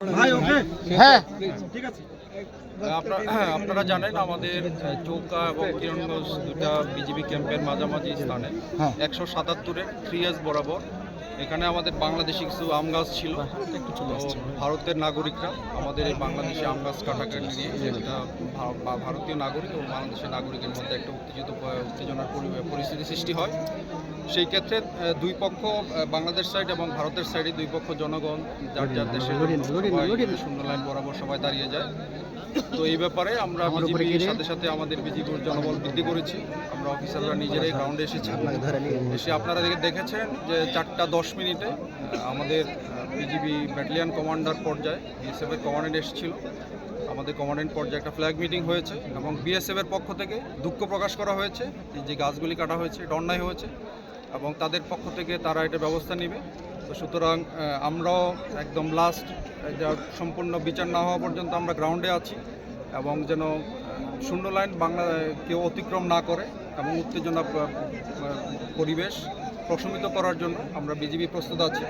ভাই ওকে? হ্যাঁ। ঠিক আছে। আপনারা হ্যাঁ, জানেন আমাদের চৌকা এবং কিরণগঞ্জ দুটা বিজিবি ক্যাম্পের মাঝামাঝি স্থানে। হ্যাঁ। একশো সাতাত্তরের থ্রি এস বরাবর। এখানে আমাদের বাংলাদেশি কিছু আম গাছ ছিল। ভারতের নাগরিকরা আমাদের এই বাংলাদেশি আম গাছ কাটাকে নিয়ে একটা ভারতীয় নাগরিক এবং বাংলাদেশের নাগরিকের মধ্যে একটা উত্তেজিত উত্তেজনার পরি- পরিস্থিতি সৃষ্টি হয়। সেই ক্ষেত্রে দুই পক্ষ বাংলাদেশ সাইড এবং ভারতের সাইডে দুই পক্ষ জনগণ যার যার দেশে শূন্য লাইন বরাবর সবাই দাঁড়িয়ে যায়। তো এই ব্যাপারে আমরা বিজিবির সাথে সাথে আমাদের বিজিবির জনবল বৃদ্ধি করেছি। আমরা অফিসাররা নিজেরাই গ্রাউন্ডে এসেছি। এসে আপনারা দেখে- দেখেছেন যে চারটা দশ মিনিটে আমাদের বিজিবি ব্যাটালিয়ান কমান্ডার পর্যায়ে বিএসএফ এর কমান্ডেন্ট এসেছিল। আমাদের কমান্ডেন্ট পর্যায়ে একটা ফ্ল্যাগ মিটিং হয়েছে এবং বিএসএফ এর পক্ষ থেকে দুঃখ প্রকাশ করা হয়েছে যে যে গাছগুলি কাটা হয়েছে এটা অন্যায় হয়েছে। এবং তাদের পক্ষ থেকে তারা এটা ব্যবস্থা নেবে। তো সুতরাং আমরাও একদম লাস্ট যা সম্পূর্ণ বিচার না হওয়া পর্যন্ত আমরা গ্রাউন্ডে আছি এবং যেন শূন্য লাইন বাংলা, কেউ অতিক্রম না করে এবং উত্তেজনা পরিবেশ প্রশমিত করার জন্য আমরা বিজিবি প্রস্তুত আছি।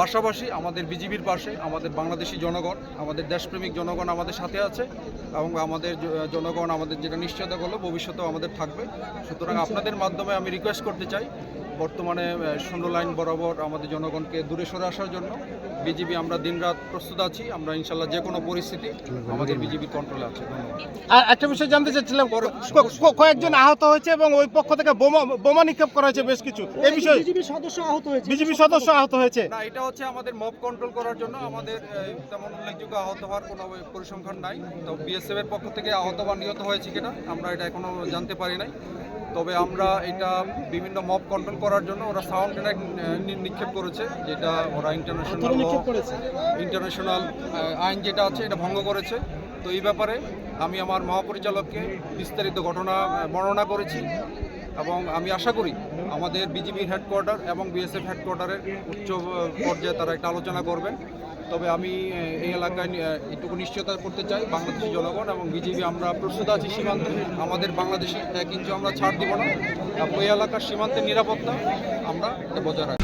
পাশাপাশি আমাদের বিজিবির পাশে আমাদের বাংলাদেশি জনগণ, আমাদের দেশপ্রেমিক জনগণ আমাদের সাথে আছে এবং আমাদের জনগণ আমাদের যেটা নিশ্চয়তা করল ভবিষ্যতেও আমাদের থাকবে। সুতরাং আপনাদের মাধ্যমে আমি রিকোয়েস্ট করতে চাই বর্তমানে শূন্য লাইন বরাবর আমাদের জনগণকে দূরে সরে আসার জন্য বিজিবি আমরা দিনরাত প্রস্তুত আছি। আমরা ইনশাল্লাহ যে কোনো পরিস্থিতি আমাদের বিজিবির কন্ট্রোলে আছে। আর একটা বিষয় জানতে চাচ্ছিলাম কয়েকজন আহত হয়েছে এবং ওই পক্ষ থেকে বোমা বোমা নিক্ষেপ করা হয়েছে বেশ কিছু। এই বিষয়ে বিজেপির সদস্য আহত হয়েছে। বিজেপি সদস্য আহত হয়েছে। না এটা হচ্ছে আমাদের মব কন্ট্রোল করার জন্য আমাদের তেমন উল্লেখযোগ্য আহত হওয়ার কোনো পরিসংখ্যান নাই। তো বিএসএফ এর পক্ষ থেকে আহত বা নিহত হয়েছে কিনা আমরা এটা এখনও জানতে পারি নাই। তবে আমরা এটা বিভিন্ন মব কন্ট্রোল করার জন্য ওরা সাউন্ড গ্রেনেড নিক্ষেপ করেছে যেটা ওরা ইন্টারন্যাশনাল ইন্টারন্যাশনাল আইন যেটা আছে এটা ভঙ্গ করেছে। তো এই ব্যাপারে আমি আমার মহাপরিচালককে বিস্তারিত ঘটনা বর্ণনা করেছি। এবং আমি আশা করি আমাদের বিজিবির হেডকোয়ার্টার এবং বিএসএফ হেডকোয়ার্টারের উচ্চ পর্যায়ে তারা একটা আলোচনা করবেন। তবে আমি এই এলাকায় একটুকু নিশ্চয়তা করতে চাই বাংলাদেশি জনগণ এবং বিজেপি আমরা প্রস্তুত আছি সীমান্তে। আমাদের বাংলাদেশে এক ইঞ্চি আমরা ছাড় দিব না। এবং এই এলাকার সীমান্তের নিরাপত্তা আমরা বজায় রাখব।